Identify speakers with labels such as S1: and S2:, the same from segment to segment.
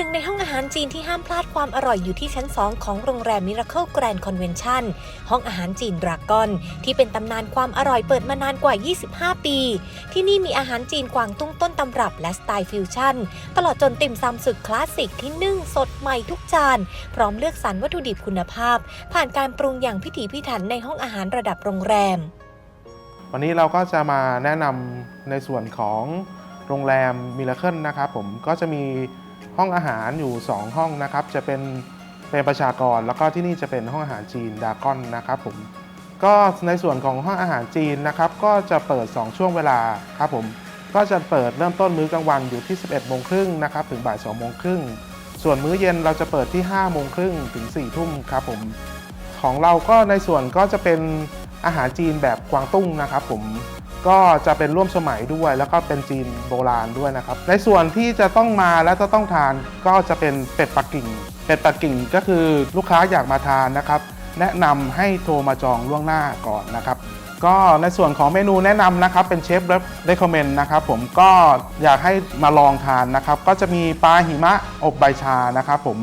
S1: หนึ่งในห้องอาหารจีนที่ห้ามพลาดความอร่อยอยู่ที่ชั้น 2 ของโรงแรม Miracle Grand Convention ห้องอาหารจีนดราก้อน ที่เป็นตำนานความอร่อยเปิดมานานกว่า 25 ปี ที่นี่มีอาหารจีนกวางตุ้งต้นตำรับและสไตล์ฟิวชั่น ตลอดจนติ่มซำสุดคลาสสิกที่นึ่งสดใหม่ทุกจาน พร้อมเลือกสรรวัตถุดิบคุณภาพ ผ่านการปรุงอย่างพิถีพิถันในห้องอาหารระดับโรงแรม
S2: วันนี้เราก็จะมาแนะนำในส่วนของโรงแรมมิลเคิลนะครับผมก็จะมี ห้องอาหารอยู่ 2 ห้องนะครับ จะเป็นเป็นประชากร แล้วก็ที่นี่จะเป็นห้องอาหารจีนดากอนนะครับผมก็ในส่วนของห้องอาหารจีนนะครับ ก็จะเปิด 2 ช่วงเวลาครับผมก็จะเปิดเริ่มต้นมื้อกลางวันอยู่ที่ 11โมงครึ่งนะครับถึงบ่าย2โมงครึ่งส่วนมื้อเย็นเราจะเปิดที่5โมงครึ่งถึง4ทุ่มครับผมของเราก็ในส่วนก็จะเป็นอาหารจีนแบบกวางตุ้งนะครับผม ก็จะเป็นร่วมสมัยด้วย แล้วก็เป็นจีนโบราณด้วยนะครับ ในส่วนที่จะต้องมาและจะต้องทานก็จะเป็นเป็ดปักกิ่ง เป็ดปักกิ่งก็คือลูกค้าอยากมาทานนะครับ แนะนำให้โทรมาจองล่วงหน้าก่อนนะครับ ก็ในส่วนของเมนูแนะนำนะครับเป็นเชฟเรคคอมเมนต์นะครับผมก็อยากให้มาลองทานนะครับ ก็จะมีปลาหิมะอบใบชานะครับผม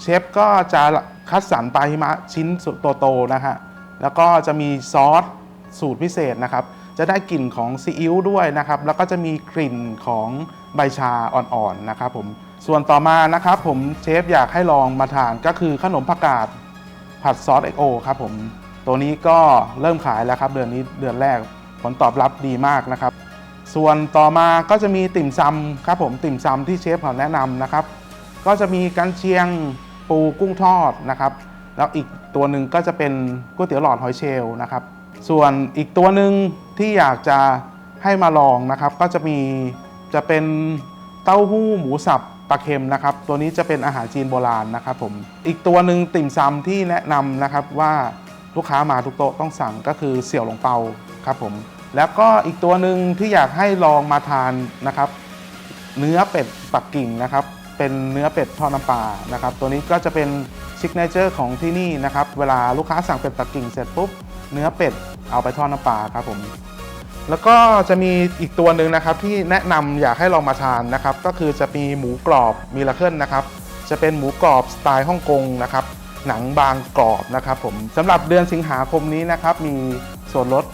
S2: เชฟก็จะคัดสรรปลาหิมะชิ้นโตๆนะฮะแล้วก็จะมีซอสสูตรพิเศษนะครับ จะได้กลิ่นของซีอิ๊วด้วยนะครับ แล้วก็จะมีกลิ่นของใบชาอ่อนๆนะครับผม ส่วนต่อมานะครับผมเชฟอยากให้ลองมาทานก็คือขนมผักกาดผัดซอสเอ็กโอครับผม ตัวนี้ก็เริ่มขายแล้วครับ เดือนนี้เดือนแรกผลตอบรับดีมากนะครับ ส่วนต่อมาก็จะมีติ่มซำครับผมติ่มซำที่เชฟเขาแนะนำนะครับ ก็จะมีกันเชียงปูกุ้งทอดนะครับ แล้วอีกตัวหนึ่งก็จะเป็นก๋วยเตี๋ยวหลอดหอยเชลล์นะครับ ส่วนอีกตัวหนึ่งที่อยากจะให้มาลองนะครับ ก็จะมีจะเป็นเต้าหู้หมูสับปลาเค็มนะครับ ตัวนี้จะเป็นอาหารจีนโบราณนะครับผมอีกตัวหนึ่งติ่มซำที่แนะนำนะครับว่าลูกค้ามาทุกโต๊ะต้องสั่งก็คือเสี่ยวหลงเปาครับผมแล้วก็อีกตัวหนึ่งที่อยากให้ลองมาทานนะครับ เนื้อเป็ดปักกิ่งนะครับเป็นเนื้อเป็ดทอดน้ำปลานะครับ ตัวนี้ก็จะเป็นซิกเนเจอร์ของที่นี่นะครับ เวลาลูกค้าสั่งเป็ดปักกิ่งเสร็จปุ๊บ เนื้อเป็ดเอาไปทอดน้ำปลาครับผมแล้วก็จะมีอีกตัวหนึ่งนะครับที่แนะนำอยากให้ลองมาทานนะครับ ก็คือจะมีหมูกรอบมิลาเคิลนะครับ จะเป็นหมูกรอบสไตล์ฮ่องกงนะครับ หนังบางกรอบนะครับผมสำหรับเดือนสิงหาคมนี้นะครับ มีส่วนลด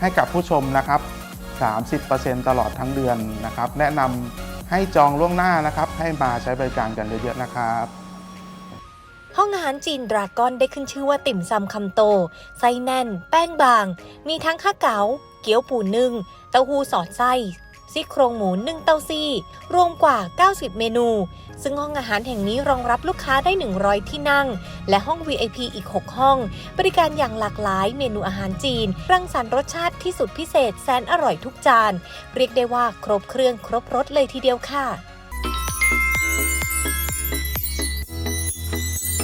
S2: ให้กับผู้ชมนะครับ 30%ตลอดทั้งเดือนนะครับ แนะนำให้จองล่วงหน้านะครับ ให้มาใช้บริการกันเยอะๆนะครับ
S1: ห้องอาหารจีนดราก้อนได้ขึ้นชื่อว่าติ่มซำคำโต ไส้แน่น แป้งบาง มีทั้งข้าวเก๋า เกี๊ยวปูนึ่ง เต้าหู้สอดไส้ ซี่โครงหมูนึ่งเต้าซี่ รวมกว่า 90 เมนู ซึ่งห้องอาหารแห่งนี้รองรับลูกค้าได้ 100 ที่นั่ง และห้อง VIP อีก 6 ห้อง บริการอย่างหลากหลายเมนูอาหารจีน รังสรรค์รสชาติที่สุดพิเศษแสนอร่อยทุกจาน เรียกได้ว่าครบเครื่องครบรสเลยทีเดียวค่ะ